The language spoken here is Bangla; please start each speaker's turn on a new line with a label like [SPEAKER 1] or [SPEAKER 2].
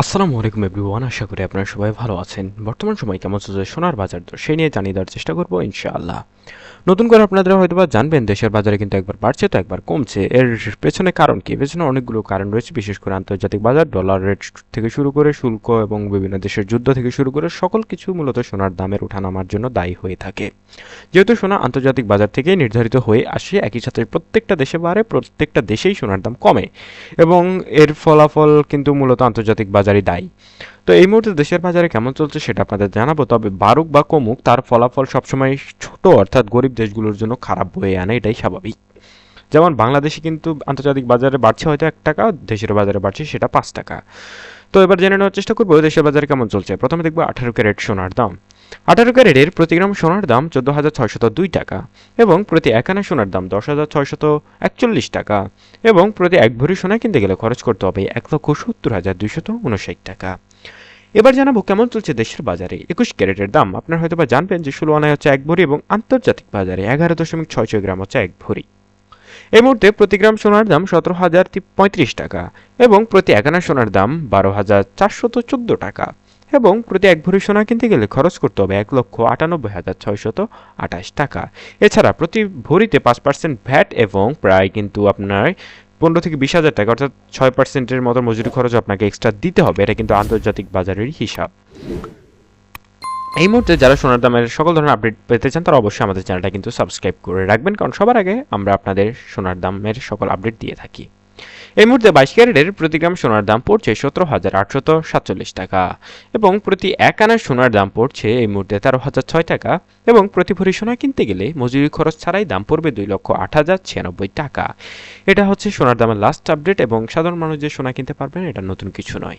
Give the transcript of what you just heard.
[SPEAKER 1] আসসালামু আলাইকুম এভরিওয়ান, আশা করি আপনারা সবাই ভালো আছেন। বর্তমান সময় কেমন চলছে সোনার বাজার? দর সেই নিয়ে জানিয়ে দেওয়ার চেষ্টা করব ইনশাআল্লাহ। নতুন করে আপনারা হয়তো বা জানবেন, দেশের বাজারে কিন্তু একবার বাড়ছে তো একবার কমছে। এর পেছনে কারণ কি? পেছনে অনেকগুলো কারণ রয়েছে, বিশেষ করে আন্তর্জাতিক বাজার, ডলার রেট থেকে শুরু করে শুল্ক এবং বিভিন্ন দেশের যুদ্ধ থেকে শুরু করে সকল কিছু মূলত সোনার দামের ওঠানামার জন্য দায়ী হয়ে থাকে। যেহেতু সোনা আন্তর্জাতিক বাজার থেকেই নির্ধারিত হয়ে আসে, একই সাথে প্রত্যেকটা দেশে বাড়ে, প্রত্যেকটা দেশেই সোনার দাম কমে। এবং এর ফলাফল কিন্তু মূলত আন্তর্জাতিক বাজারই দায়ী। তো এই মুহূর্তে দেশের বাজারে কেমন চলছে সেটা আপনাদের জানাব, তবে বারুক বা কমুক, তার ফলাফল সবসময় ছোট, অর্থাৎ গরিব দেশগুলোর জন্য খারাপ বয়ে আনে, এটাই স্বাভাবিক। যেমন বাংলাদেশে কিন্তু আন্তর্জাতিক বাজারে বাড়ছে হয়তো এক টাকা, দেশের বাজারে বাড়ছে সেটা পাঁচ টাকা। তো এবার জেনে নেওয়ার চেষ্টা করব, দেশের বাজারে কেমন চলছে? প্রথমে দেখব আঠারো ক্যারেট সোনার দাম। আঠারো ক্যারেটের প্রতি গ্রাম সোনার দাম চোদ্দ হাজার ছয়শত দুই টাকা এবং প্রতি এক আনা সোনার দাম দশ হাজার ছয়শত একচল্লিশ টাকা এবং প্রতি এক ভরি সোনা কিনতে গেলে খরচ করতে হবে এক লক্ষ সত্তর হাজার দুইশত উনষাট টাকা। এবার জানাব কেমন চলছে দেশের বাজারে। একুশ ক্যারেটের দাম আপনার হয়তো বা জানবেন যে ষোলো আনায় হচ্ছে এক ভরি এবং আন্তর্জাতিক বাজারে এগারো দশমিক ছয় ছয় গ্রাম হচ্ছে এক ভরি। এই মুহূর্তে প্রতি গ্রাম সোনার দাম সতেরো হাজার পঁয়ত্রিশ টাকা এবং প্রতি এক আনা সোনার দাম বারো হাজার চারশত চোদ্দ টাকা। এবং প্রতি এক ভরি সোনা কিনতে গেলে খরচ করতে হবে এক লক্ষ আটানব্বই হাজার ছয়শত আঠাশ টাকা। এছাড়া প্রতি ভরিতে পাঁচ পার্সেন্ট ভ্যাট এবং প্রায় কিন্তু আপনার পনেরো থেকে বিশ হাজার টাকা, অর্থাৎ ছয় পার্সেন্টের মতো মজুরি খরচ আপনাকে এক্সট্রা দিতে হবে। এটা কিন্তু আন্তর্জাতিক বাজারের হিসাব। এই মুহূর্তে যারা সোনার দামের সকল ধরনের আপডেট পেতে চান, তারা অবশ্যই আমাদের চ্যানেলটা কিন্তু সাবস্ক্রাইব করে রাখবেন। কারণ সবার আগে আমরা আপনাদের সোনার দামের সকল আপডেট দিয়ে থাকি। এই মুহূর্তে বাইশ ক্যারেটের প্রতি গ্রাম সোনার দাম পড়ছে সতেরো হাজার আটশত সাতচল্লিশ টাকা এবং প্রতি এক আনার সোনার দাম পড়ছে এই মুহূর্তে তেরো হাজার ছয় টাকা এবং প্রতি ভরি সোনা কিনতে গেলে মজুরি খরচ ছাড়াই দাম পড়বে দুই লক্ষ আট হাজার ছিয়ানব্বই টাকা। এটা হচ্ছে সোনার দামের লাস্ট আপডেট এবং সাধারণ মানুষ যে সোনা কিনতে পারবেন, এটা নতুন কিছু নয়।